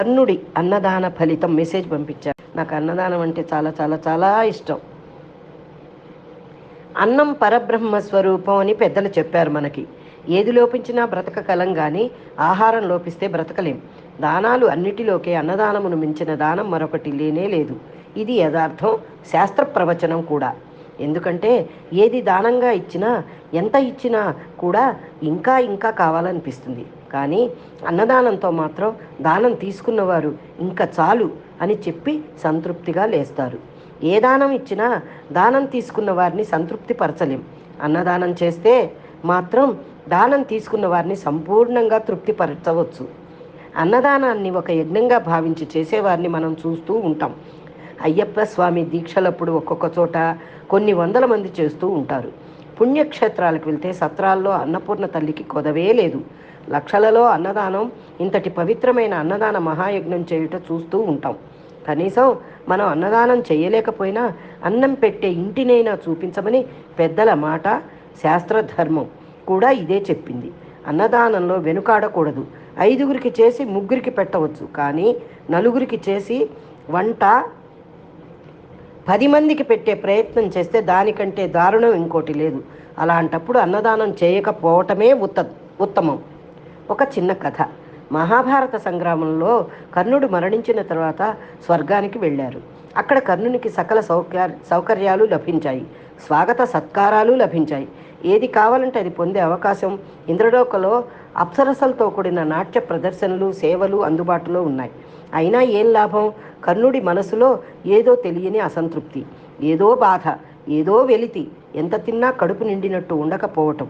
కర్ణుడి అన్నదాన ఫలితం మెసేజ్ పంపించారు. నాకు అన్నదానం అంటే చాలా చాలా చాలా ఇష్టం. అన్నం పరబ్రహ్మ స్వరూపం అని పెద్దలు చెప్పారు మనకి. ఏది లోపించినా బ్రతకకలం కానీ ఆహారం లోపిస్తే బ్రతకలేం. దానాలు అన్నిటిలోకే అన్నదానమును మించిన దానం మరొకటి లేనే లేదు. ఇది యథార్థం శాస్త్ర ప్రవచనం కూడా. ఎందుకంటే ఏది దానంగా ఇచ్చినా ఎంత ఇచ్చినా కూడా ఇంకా ఇంకా కావాలనిపిస్తుంది. కానీ అన్నదానంతో మాత్రం దానం తీసుకున్నవారు ఇంకా చాలు అని చెప్పి సంతృప్తిగా లేస్తారు. ఏ దానం ఇచ్చినా దానం తీసుకున్న వారిని సంతృప్తి పరచలేం అన్నదానం చేస్తే మాత్రం దానం తీసుకున్న వారిని సంపూర్ణంగా తృప్తిపరచవచ్చు. అన్నదానాన్ని ఒక యజ్ఞంగా భావించి చేసేవారిని మనం చూస్తూ ఉంటాం. అయ్యప్ప స్వామి దీక్షలప్పుడు ఒక్కొక్క చోట కొన్ని వందల మంది చేస్తూ ఉంటారు. పుణ్యక్షేత్రాలకు వెళ్తే సత్రాల్లో అన్నపూర్ణ తల్లికి కొదవే లేదు. లక్షలలో అన్నదానం ఇంతటి పవిత్రమైన అన్నదాన మహాయజ్ఞం చేయుట చూస్తూ ఉంటాం. కనీసం మనం అన్నదానం చేయలేకపోయినా అన్నం పెట్టే ఇంటినైనా చూపించమని పెద్దల మాట శాస్త్రధర్మం కూడా ఇదే చెప్పింది. అన్నదానంలో వెనుకాడకూడదు. ఐదుగురికి చేసి ముగ్గురికి పెట్టవచ్చు. కానీ నలుగురికి చేసి వంట పది మందికి పెట్టే ప్రయత్నం చేస్తే దానికంటే దారుణం ఇంకోటి లేదు. అలాంటప్పుడు అన్నదానం చేయకపోవటమే ఉత్త ఉత్తమం. ఒక చిన్న కథ. మహాభారత సంగ్రామంలో కర్ణుడు మరణించిన తర్వాత స్వర్గానికి వెళ్ళారు. అక్కడ కర్ణునికి సకల సౌకర్య సౌకర్యాలు లభించాయి. స్వాగత సత్కారాలు లభించాయి. ఏది కావాలంటే అది పొందే అవకాశం ఇంద్రలోకలో అప్సరసలతో కూడిన నాట్య ప్రదర్శనలు సేవలు అందుబాటులో ఉన్నాయి. అయినా ఏం లాభం? కర్ణుడి మనసులో ఏదో తెలియని అసంతృప్తి ఏదో బాధ ఏదో వెలితి ఎంత తిన్నా కడుపు నిండినట్టు ఉండకపోవటం.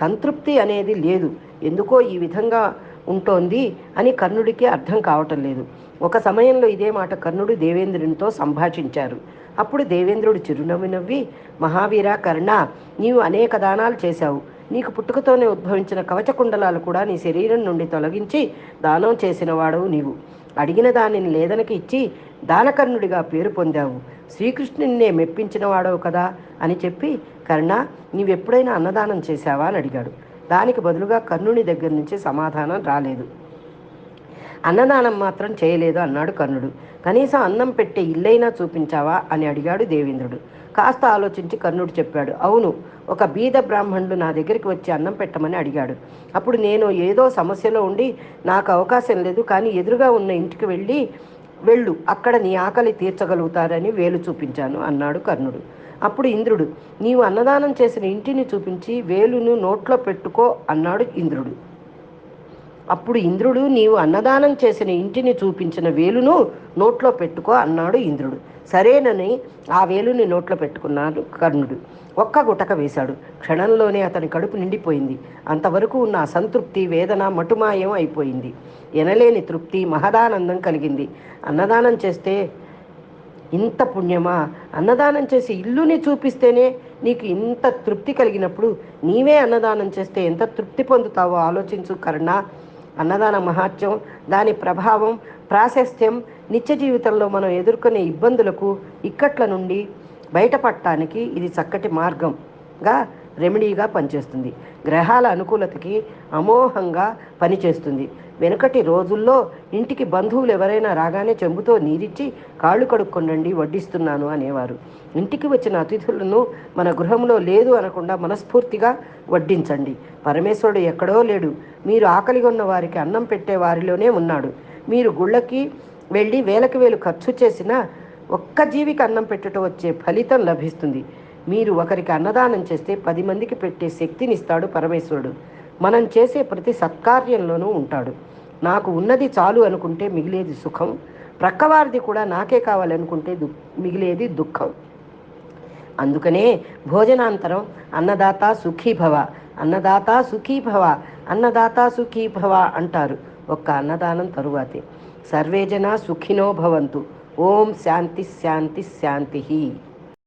సంతృప్తి అనేది లేదు ఎందుకో ఈ విధంగా ఉంటోంది అని కర్ణుడికి అర్థం కావటం లేదు. ఒక సమయంలో ఇదే మాట కర్ణుడు దేవేంద్రునితో సంభాషించారు. అప్పుడు దేవేంద్రుడు చిరునవ్వు నవ్వి మహావీర కర్ణ నీవు అనేక దానాలు చేశావు. నీకు పుట్టుకతోనే ఉద్భవించిన కవచకుండలాలు కూడా నీ శరీరం నుండి తొలగించి దానం చేసిన వాడవు నీవు. అడిగిన దానిని లేదనకి ఇచ్చి దానకర్ణుడిగా పేరు పొందావు. శ్రీకృష్ణుడినే మెప్పించిన వాడవు కదా అని చెప్పి కర్ణ నీవెప్పుడైనా అన్నదానం చేశావా? అని అడిగాడు. దానికి బదులుగా కర్ణుని దగ్గర నుంచి సమాధానం రాలేదు. అన్నదానం మాత్రం చేయలేదు అన్నాడు కర్ణుడు. కనీసం అన్నం పెట్టే ఇల్లైనా చూపించావా? అని అడిగాడు దేవేంద్రుడు. కాస్త ఆలోచించి కర్ణుడు చెప్పాడు. అవును ఒక బీద బ్రాహ్మణుడు నా దగ్గరికి వచ్చి అన్నం పెట్టమని అడిగాడు. అప్పుడు నేను ఏదో సమస్యలో ఉండి నాకు అవకాశం లేదు కానీ ఎదురుగా ఉన్న ఇంటికి వెళ్ళి వెళ్ళు అక్కడ నీ ఆకలి తీర్చగలుగుతారని వేలు చూపించాను అన్నాడు కర్ణుడు. అప్పుడు ఇంద్రుడు నీవు అన్నదానం చేసిన ఇంటిని చూపించి వేలును నోట్లో పెట్టుకో అన్నాడు ఇంద్రుడు. అప్పుడు ఇంద్రుడు నీవు అన్నదానం చేసిన ఇంటిని చూపించిన వేలును నోట్లో పెట్టుకో అన్నాడు ఇంద్రుడు. సరేనని ఆ వేలుని నోట్లో పెట్టుకున్నాడు కర్ణుడు. ఒక్క గుటక వేశాడు. క్షణంలోనే అతని కడుపు నిండిపోయింది. అంతవరకు ఉన్న అసంతృప్తి వేదన మటుమాయం అయిపోయింది. ఎనలేని తృప్తి మహదానందం కలిగింది. అన్నదానం చేస్తే ఇంత పుణ్యమా? అన్నదానం చేసి ఇల్లుని చూపిస్తేనే నీకు ఇంత తృప్తి కలిగినప్పుడు నీవే అన్నదానం చేస్తే ఎంత తృప్తి పొందుతావో ఆలోచించు కర్ణ. అన్నదాన మహాత్యం దాని ప్రభావం ప్రాశస్త్యం నిత్య జీవితంలో మనం ఎదుర్కొనే ఇబ్బందులకు ఇక్కట్ల నుండి బయటపడటానికి ఇది చక్కటి మార్గంగా రెమెడీగా పనిచేస్తుంది. గ్రహాల అనుకూలతకి అమోహంగా పనిచేస్తుంది. వెనుకటి రోజుల్లో ఇంటికి బంధువులు ఎవరైనా రాగానే చెంబుతో నీరిచ్చి కాళ్ళు కడుక్కొనండి వడ్డిస్తున్నాను అనేవారు. ఇంటికి వచ్చిన అతిథులను మన గృహంలో లేదు అనకుండా మనస్ఫూర్తిగా వడ్డించండి. పరమేశ్వరుడు ఎక్కడో లేడు. మీరు ఆకలిగా ఉన్న వారికి అన్నం పెట్టే వారిలోనే ఉన్నాడు. మీరు గుళ్ళకి వెళ్ళి వేలకు వేలు ఖర్చు చేసినా ఒక్క జీవికి అన్నం పెట్టుట వచ్చే ఫలితం లభిస్తుంది. మీరు ఒకరికి అన్నదానం చేస్తే పది మందికి పెట్టే శక్తినిస్తాడు పరమేశ్వరుడు. మనం చేసే ప్రతి సత్కార్యంలోనూ ఉంటాడు. నాకు ఉన్నది చాలు అనుకుంటే మిగిలేది సుఖం. ప్రక్కవారిది కూడా నాకే కావాలనుకుంటే దు మిగిలేది దుఃఖం. అందుకనే భోజనాంతరం అన్నదాత సుఖీభవ అన్నదాత సుఖీభవ అన్నదాత సుఖీభవ అంటారు. ఒక్క అన్నదానం తరువాతే. సర్వే జన సుఖినో భవంతు. ఓం శాంతి శాంతి శాంతి.